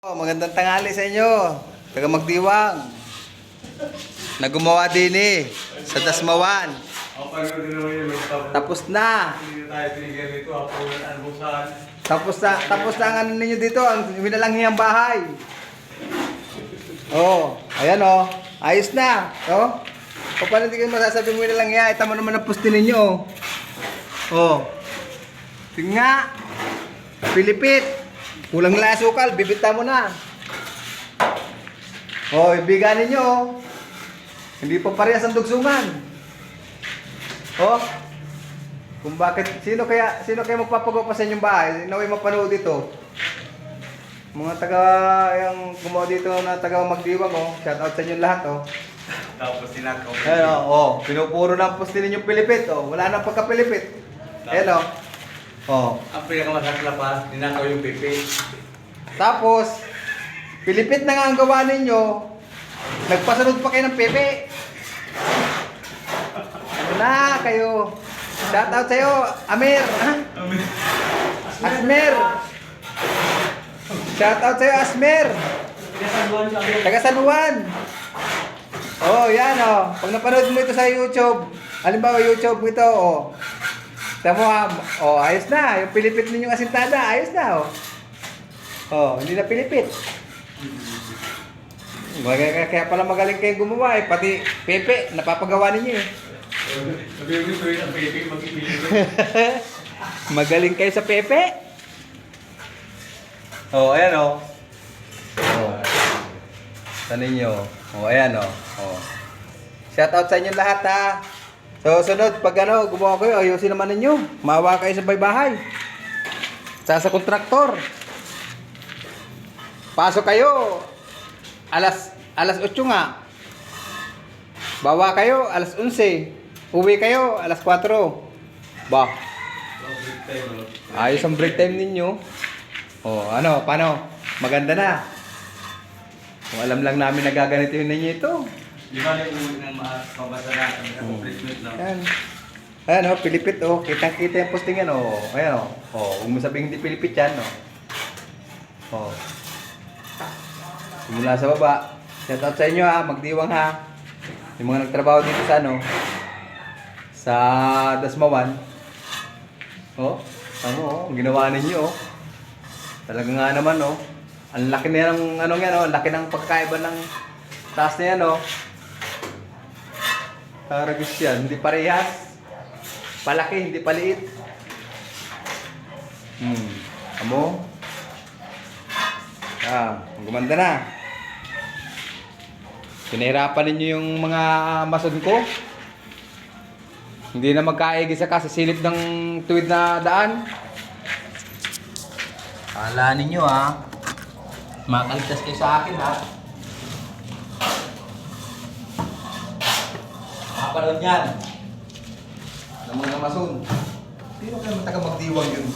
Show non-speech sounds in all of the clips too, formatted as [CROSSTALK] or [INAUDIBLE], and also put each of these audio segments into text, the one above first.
Oh, magandang tanghali sa inyo. Taga Magdiwang. Na gumawa din eh. Sa Dasmawan. Tapos na. Tapos na, tapos na ang ano ninyo dito, ang winalanghihang bahay. Oh, ayan oh. Ayos na. Oh. O paano hindi kayo masasabi mo lang yan? Ito mo naman ang pusti ninyo oh. Oh. Tingnan. Pilipit. Kulang lang asukal, bibita mo na. Oh, ibigan ninyo oh. Hindi pa parehas ang dugsungan. Oh. Kung bakit, sino kaya, sino kaya magpapagawa pa sa inyong bahay? Naway mapanood dito. Mga taga, yung gumawa dito na taga magdiwang, oh. Shout out sa inyo lahat, oh. Tapos sinakaw. Ayan, oh, oh. Pinupuro ng poste ninyong Pilipit, oh. Wala nang pagka-Pilipit. Ayan, oh. Oh. Ang pinakamasakla pa, ninakaw yung pipi. Tapos, Pilipit na nga ang gawa ninyo. Nagpasunod pa kayo ng pepe. Ano na kayo? Shout out sa'yo, Amir. Ha? Asmer. Shout out sa'yo, Asmer. Taga San Juan. Oh, yan oh. Pag napanood mo ito sa YouTube, halimbawa YouTube mo ito, oh. Tama mo, oh, ayos na. Yung pilipit ninyong asintada, ayos na, oh. Oh, hindi na pilipit. Kaya, kaya pala magaling kayong gumawa eh. Pati Pepe, napapagawa ninyo eh. [LAUGHS] Magaling kayo sa Pepe. Oh, ayan oh. Oh. Sa ninyo. Oh, ayan oh. Oh. Shout out sa inyo lahat ha. So, sunod, pag ano, gumawa kayo, ayusin naman ninyo. Mawa kayo sa bahay. Sa sa kontraktor. Pasok kayo. Alas, alas 8 nga. Bawa kayo, alas 11. Uwi kayo, alas 4. Ba, Ayos ang break time ninyo. Oh, ano, paano? Maganda na. Kung alam lang namin na gaganito yun ninyo ito. Di ba yung uwi ng mga pabasa natin, sa complete lang. Ayan. Ayan oh, Pilipit oh. Kitang-kita yung postingan oh. Ayan oh. Oh, huwag mo sabihin hindi Pilipit yan oh. Oh. Simula sa baba. Shout out sa inyo ha, magdiwang ha. Yung mga nagtrabaho dito sa ano, sa Dasmawan. Oh, tamo oh, ang ginawa ninyo oh. Talaga nga naman oh. Ang laki na ng ano yan oh, ang laki ng pagkaiba ng taas na yan oh. Karagis yan, hindi parehas. Palaki, hindi paliit. Hmm. Amo? Ah, gumanda na. Pinahirapan ninyo yung mga mason ko. Hindi na magkaigi sa kasisilip ng tuwid na daan. Kala ninyo ha. Makaligtas kayo sa akin ha. Kapanood yan. Ng mga mason. Sino kayo mataga magdiwang yun?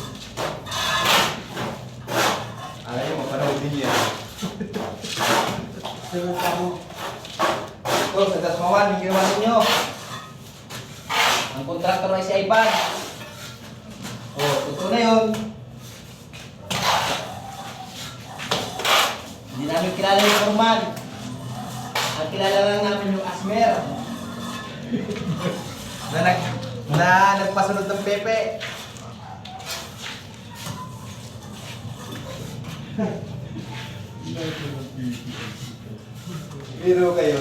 Alam nyo, mapanood din yan. Ito, [LAUGHS] sa Dasmawan, yung ginawa ninyo. Ang kontraktor ay si Ivan. Oh, totoo na yun. Hindi namin kilala yung formal. Ang kilala lang namin yung Asmer. Na nag na nagpasunod ng Pepe. Biro kayo,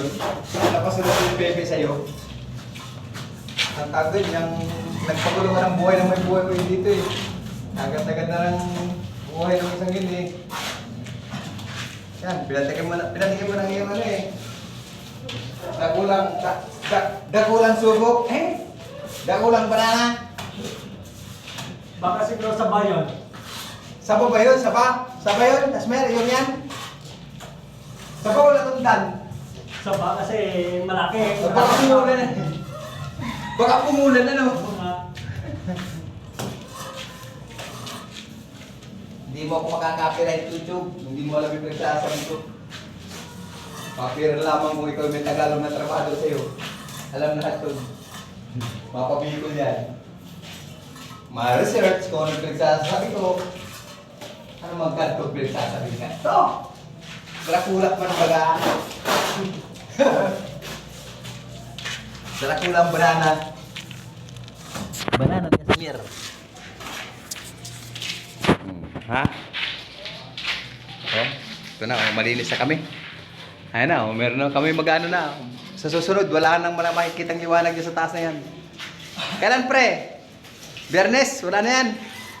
napasunod yung Pepe sa'yo. Ang tawag doon, yung nagpagulo ka ng buhay ng may buhay ko dito eh. Agad-agad na ng buhay ng isang yun eh. Yan, pinatikin mo na, pinatikin mo na ngayon ano eh. Dagulang, da, da, dagulang subok, eh? Dagulang banana. Baka siguro sa bayan. Saba ba yun? Saba? Saba yun? Asmer, yun yan? Saba wala tundan. Sa ba kasi malaki. Baka pumulan na. Baka pumulan na no? Hindi mo ako makaka-copyright YouTube. Hindi mo alam yung pinagsasabi ko. Copyright lamang kung ikaw may Tagalog na trabaho sa'yo. Alam na ito. Mapabikol yan. Ma-research kung ano yung pinagsasabi ko. Ano magkano pinagsasabi ka? Ito! Dracula man baga. [LAUGHS] Dracula ang banana. Banana ni Samir. Ha? Oh, ito na, oh, malinis na kami. Ayan na, oh, meron na kami mag-ano na. Sa susunod, wala nang mga makikitang liwanag sa taas na yan. Kailan pre? Biyernes, wala na yan.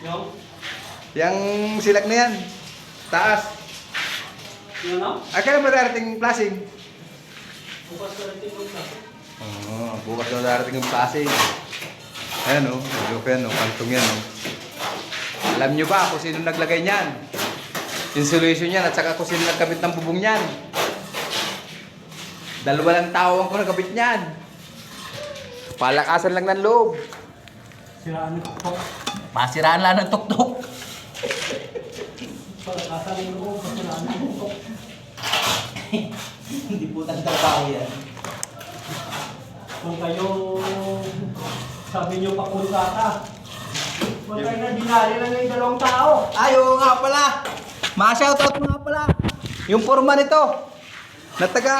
Yung, Yang silak na yan. Taas. yun no? Ah, kailan ba darating plasing? Bukas ka rin tingin ka. Oo, bukas daw darating yung plasing. Ayan o, oh, joke yan o, kantong yan o. Alam nyo ba kung sino naglagay niyan? Insulation yan at saka kung sino nagkabit ng bubong niyan. Dalawa lang tao ang ko nagkabit niyan. Palakasan lang ng loob. Siraan ko. Masiraan lang ng tuktok. Pagkasal ng loob, siraan ko. [LAUGHS] Hindi po trabaho yan. Kung kayo sabi niyo pa ka. Huwag kayo na dinali lang yung dalawang tao. Ay, oo nga pala. Ma-shoutout nga pala. Yung forma nito. Na taga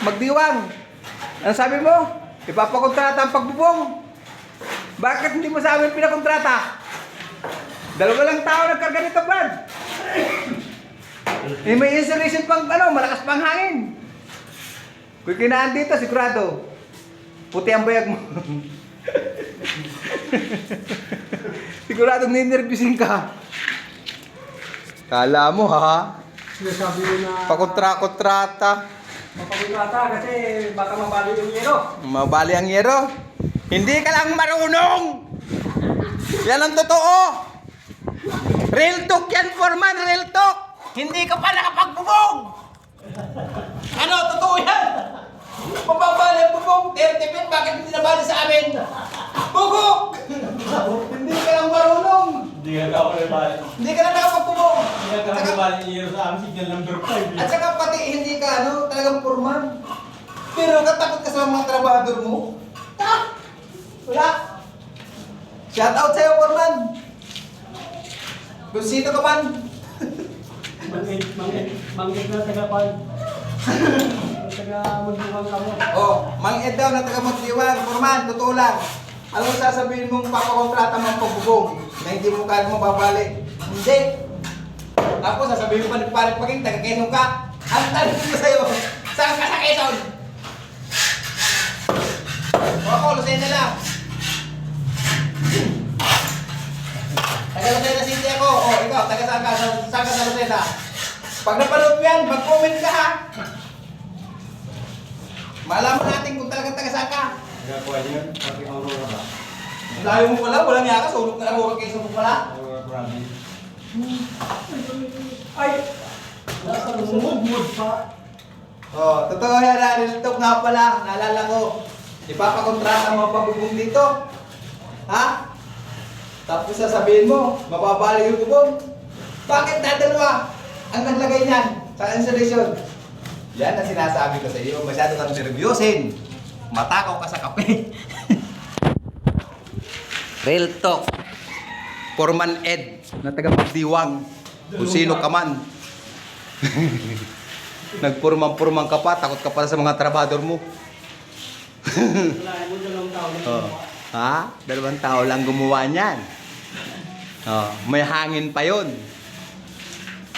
magdiwang. Ano sabi mo? Ipapakontrata ang pagbubong. Bakit hindi mo sa amin pinakontrata? Dalawa lang tao nagkarga nito, Brad. [COUGHS] Eh, may insulation pang ano, malakas pang hangin. Kung kinaan dito, sigurado. Puti ang bayag mo. [LAUGHS] sigurado ninervyusin ka. Kala mo ha? Sinasabi mo na Pakontra-kontrata. mapakontrata kasi baka mabali yung yero. Mabali ang yero. Hindi ka lang marunong! Yan ang totoo! Real talk yan, Foreman! Real talk! Hindi ka pa nakapagbubong! Ano, totoo yan? Mababali ang bubong, 30 feet, bakit hindi nabali sa amin? Bugok! hindi ka lang marunong! Hindi ka daw rin bali. Hindi ka na nakapagbubong! Hindi ka yero sa amin, signal number 5. At saka pati hindi ka ano, talagang purman. Pero katakot ka sa mga trabahador mo. Ha? Wala. Shout out sa'yo, purman. Kung sino ka man. [LAUGHS] Mangit, mangit, mangit na taga-pan. taga magbuwang kamo. Oh, Mang Ed daw na taga Magdiwang, purman, totoo lang. Alam mo sasabihin mong papakontrata mo ang pagbubong na hindi mo kaya mo babalik. Hindi. Tapos sasabihin mo pa nagpalit paging taga Quezon ka. Ang tanong ko sa'yo, saan ka sa Quezon? O ako, Lucena lang. Taga Lucena City ako. O, ikaw, taga saan ka? Sa- Saan ka sa Lucena? Pag napanood mo yan, mag-comment ka ha. Malaman natin kung talagang taga saan ka. Nagakuha niyo, pati Aurora ba? Layo mo pala, walang yaka, sulok na ako kay mo pala. Aurora province. Ay! Nasa lumod-mud pa. Oh, totoo yan, narinig nga pala, naalala ko. Ipapakontrata mo ang pagbubong dito. Ha? Tapos sasabihin mo, mababali yung bubong. Bakit dadalawa ang naglagay niyan sa installation? Yan ang sinasabi ko sa iyo, masyado kang nervyosin. Matakaw ka sa kape. [LAUGHS] Real talk. Forman Ed na taga Magdiwang. Kung sino ka man. [LAUGHS] Nagpurmang-purmang ka pa, takot ka pala sa mga trabador mo. [LAUGHS] Oh. Ha? Dalawang tao lang gumawa niyan. Oh, may hangin pa yon.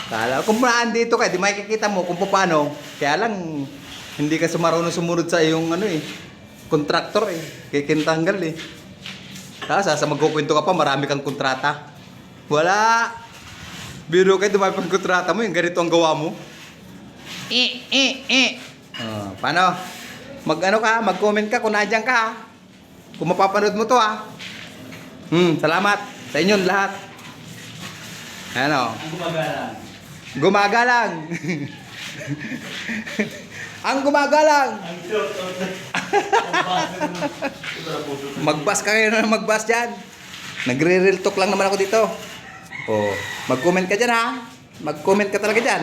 Kala, kung dito ka, di makikita mo kung paano. Kaya lang, hindi ka sumarunong sumunod sa iyong ano eh, kontraktor eh. Kikintanggal eh. Tapos sa magkukwento ka pa, marami kang kontrata. Wala. Biro kayo, dumami pang kontrata mo, yung ganito ang gawa mo. Eh, eh, eh. Oh, paano? Mag ano ka, mag-comment ka kung nandiyan ka ha. Kung mapapanood mo to ha. Hmm, salamat sa inyong lahat. Ano? Ang gumagalang. Gumagalang. [LAUGHS] Ang gumagalang. Ang. Magbas ka kayo na magbas dyan. Nagre-real talk lang naman ako dito. Oh, mag-comment ka dyan ha. Mag-comment ka talaga dyan.